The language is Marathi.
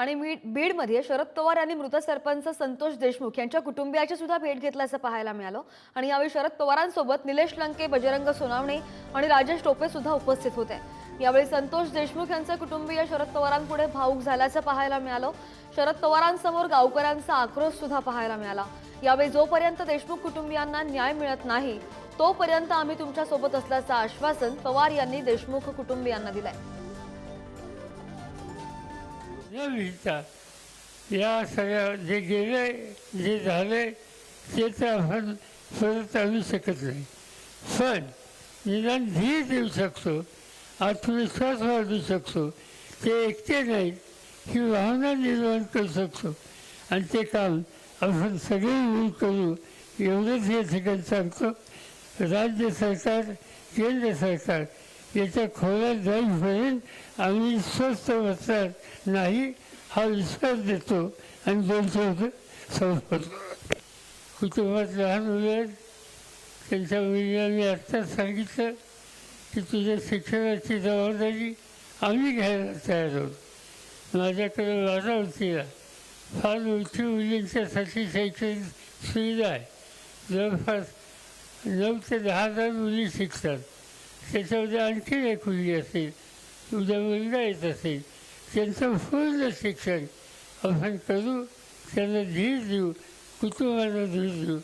आणि बीडमध्ये शरद पवार यांनी मृत सरपंच संतोष देशमुख यांच्या कुटुंबियाची सुद्धा भेट घेतल्याचं पाहायला मिळालं. आणि यावेळी शरद पवारांसोबत निलेश लंके बजरंग सोनावणे आणि राजेश टोपे सुद्धा उपस्थित होते. यावेळी संतोष देशमुख यांचे कुटुंबीय शरद पवारांपुढे भाऊक झाल्याचं पाहायला मिळालं. शरद पवारांसमोर गावकऱ्यांचा आक्रोश सुद्धा पाहायला मिळाला. यावेळी जोपर्यंत देशमुख कुटुंबियांना न्याय मिळत नाही तोपर्यंत आम्ही तुमच्यासोबत असल्याचं आश्वासन पवार यांनी देशमुख कुटुंबियांना दिलंय. न लिहिता या सगळ्या जे गेले जे झाले ते तर आपण परत आणू शकत नाही. पण निदान धीर देऊ शकतो आत्मविश्वास वाढवू शकतो ते एकटे नाही ही भावना निर्माण करू शकतो. आणि ते काम आपण सगळे मिळून करू एवढंच या ठिकाणी सांगतो. राज्य सरकार केंद्र सरकार याच्या खोल्यात जाईपर्यंत आम्ही स्वस्त बसणार नाही हा विश्वास देतो आणि दोन शब्द कुटुंबात लहान मुले आहेत त्यांच्या मुलीला मी आत्ताच सांगितलं की तुझ्या शिक्षणाची जबाबदारी आम्ही घ्यायला तयार आहोत. माझ्याकडे माझा वतीला फार मोठी मुलींच्यासाठी शैक्षणिक सुविधा आहे. जवळपास नऊ ते दहा हजार मुली शिकतात. त्याच्यामध्ये आणखी एक मुलगी असेल उद्या मुलगा येत असेल त्यांचं पूर्ण शिक्षण आपण करू त्यांना धीर देऊ कुटुंबाला धीर देऊ